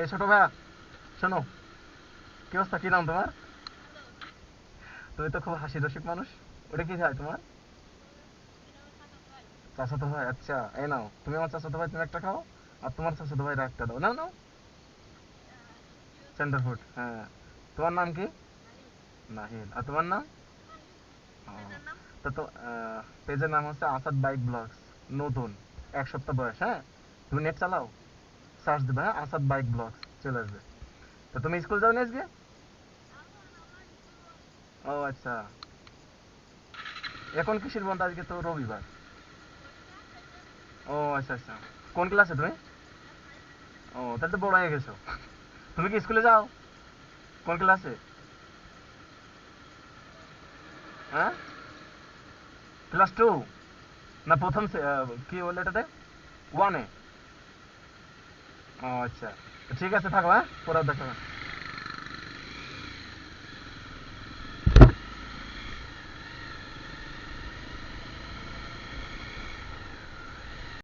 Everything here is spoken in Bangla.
এই ছোট ভাইয়া, শোনো, কি অবস্থা? কি নাম তোমার? তুমি তো খুব হাসি রসিক মানুষ। ওটা কি হয় তোমার? চাচাতো ভাই আচ্ছা এই নাও, তুমি আমার চাচাতো ভাই, তুমি একটা খাও, আর তোমার চাচাতো ভাইরা একটা দাও। নাও নাও। সেন্টার ফুড হ্যাঁ। তোমার নাম কি? নাহিল আর তোমার নাম? তো পেজের নাম হচ্ছে আসাদ বাইক ব্লগস, নতুন, এক সপ্তাহ বয়স হ্যাঁ? তুমি নেট চালাও? সার্চ দেবে হ্যাঁ আসাদ বাইক ব্লগস চলে আসবে তো তুমি স্কুল যাও না আজকে ও আচ্ছা এখন কিসের বন্ধ আজকে তো রবিবার ও আচ্ছা আচ্ছা কোন ক্লাসে তুমি ও তাহলে তো বড় হয়ে গেছো তুমি কি স্কুলে যাও কোন ক্লাসে হ্যাঁ ক্লাস টু না প্রথম সে- আহ, কি বলে এটাতে ওয়ানে ও আচ্ছা ঠিক আছে থাকো হ্যাঁ পরে দেখা।